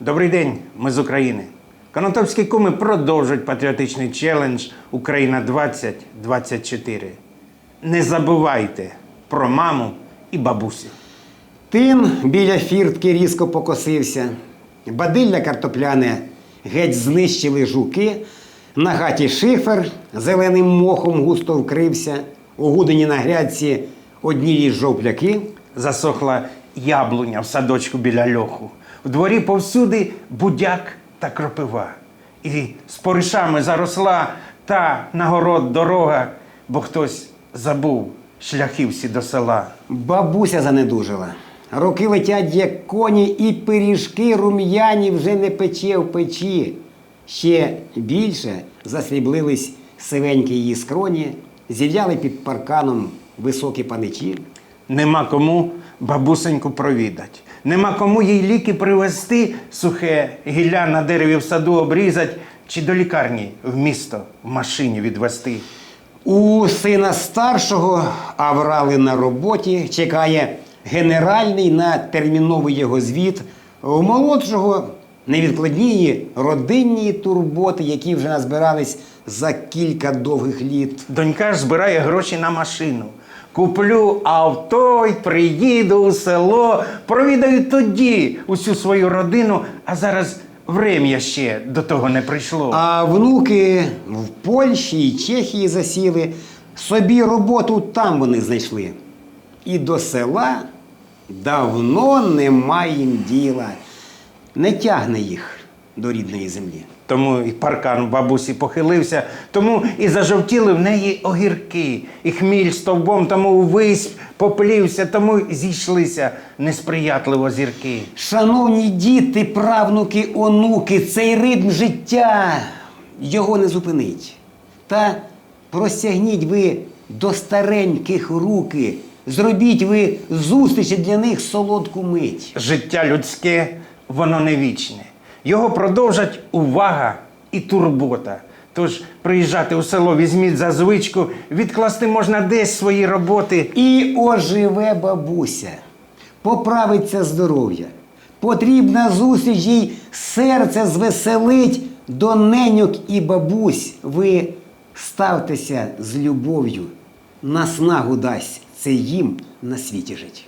Добрий день, ми з України. Конотопські куми продовжують патріотичний челендж Україна 2024. Не забувайте про маму і бабусю. Тин біля фіртки різко покосився, бадилля картопляне геть знищили жуки, на хаті шифер зеленим мохом густо вкрився, у гудині на грядці одні ліж жовпляки. Засохла яблуня в садочку біля льоху. В дворі повсюди будяк та кропива. І з поришами заросла та на город дорога, бо хтось забув шляхи всі до села. Бабуся занедужила. Роки летять, як коні, і пиріжки рум'яні вже не пече в печі. Ще більше засріблились сивенькі її скроні, зів'яли під парканом високі паничі. Нема кому бабусеньку провідать. Нема кому їй ліки привезти, сухе гілля на дереві в саду обрізать, чи до лікарні в місто в машині відвести. У сина старшого аврали на роботі, чекає генеральний на терміновий його звіт. У молодшого невідкладні родинні турботи, які вже назбирались за кілька довгих літ. Донька ж збирає гроші на машину. Куплю авто й приїду у село, провідаю тоді усю свою родину, а зараз врем'я ще до того не прийшло. А внуки в Польщі і Чехії засіли, собі роботу там вони знайшли. І до села давно немає їм діла. Не тягне їх до рідної землі. Тому і паркан бабусі похилився, тому і зажовтіли в неї огірки, і хміль стовбом тому ввись поплівся, тому зійшлися несприятливо зірки. Шановні діти, правнуки, онуки, цей ритм життя його не зупинить. Та простягніть ви до стареньких руки, зробіть ви зустрічі для них солодку мить. Життя людське, воно не вічне. Його продовжать увага і турбота. Тож приїжджати у село візьміть за звичку, відкласти можна десь свої роботи. І оживе бабуся, поправиться здоров'я. Потрібна зустріч їй серце звеселить до неньок і бабусь. Ви ставтеся з любов'ю, наснагу дасть це їм на світі жить.